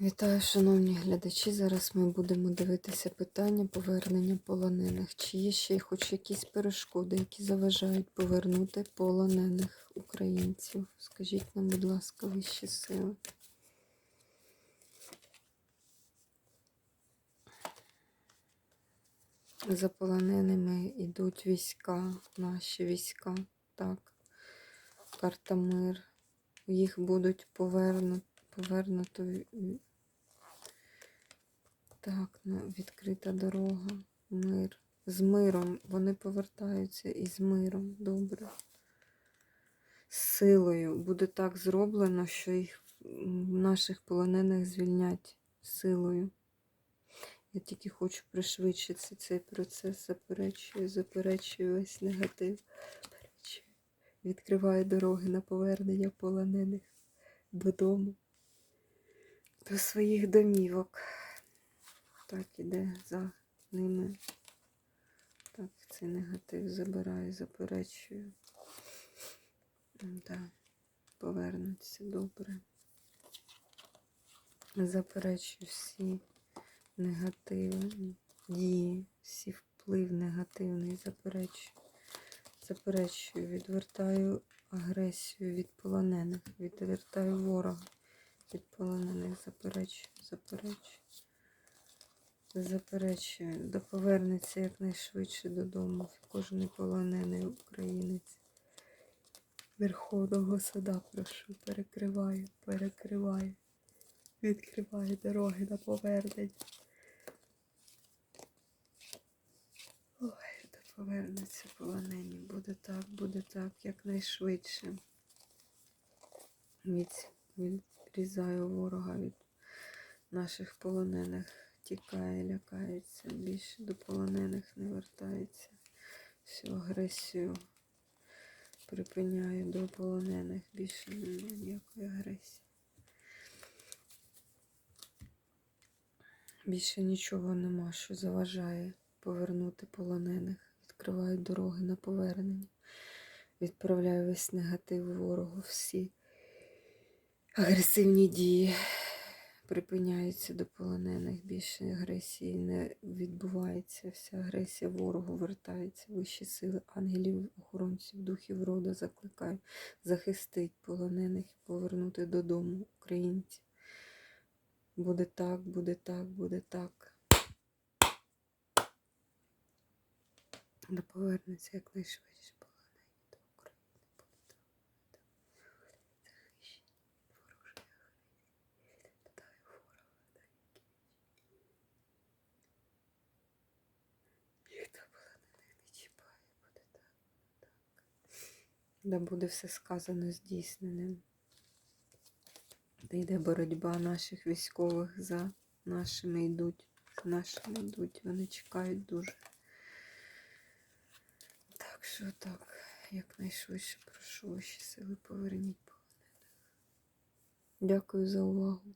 Вітаю, шановні глядачі. Зараз ми будемо дивитися питання повернення полонених. Чи є ще хоч якісь перешкоди, які заважають повернути полонених українців? Скажіть нам, будь ласка, вищі сили. За полоненими йдуть війська, наші війська. Так. Карта мир. Їх будуть повернуто. Повернуто так, відкрита дорога, мир. З миром. Вони повертаються і з миром. Добре. З силою. Буде так зроблено, що їх наших полонених звільнять силою. Я тільки хочу пришвидшити цей процес, заперечую, заперечую весь негатив. Відкриваю дороги на повернення полонених додому, до своїх домівок. Так, іде за ними. Так, цей негатив забираю, заперечую. Так, повернуться добре. Заперечую всі негативи, дії, всі вплив негативний, заперечую. Заперечую, відвертаю агресію від полонених, відвертаю ворога від полонених, заперечую, заперечую. Заперечую, да повернеться якнайшвидше додому кожен полонений українець. Верховного суда прошу, перекриваю, перекриваю, відкриваю дороги на повернення. Ой, да повернеться полонені. Буде так, буде так, якнайшвидше. Від, відрізаю ворога від наших полонених. Тікає, лякається, більше до полонених не вертається. Всю агресію припиняю до полонених. Більше немає ніякої агресії. Більше нічого нема, що заважає повернути полонених. Відкриваю дороги на повернення. Відправляю весь негатив ворогу, всі агресивні дії припиняються до полонених. Більше агресії не відбувається. Вся агресія ворогу вертається. Вищі сили ангелів, охоронців, духів роду закликаю захистить полонених і повернути додому українців. Буде так, буде так, буде так. Да повернеться якнайшвидше полонені до України. Буде так, буде так. Захищені від ворожої агресії. Питаю ворога на віки. Ніхто полонених не чіпає, буде так, буде так. Да буде все сказано здійсненим. Де йде боротьба наших військових за нашими йдуть. За нашими йдуть. Вони чекають дуже. Так що так, якнайшвидше прошу ваші сили поверніть полонених. Дякую за увагу.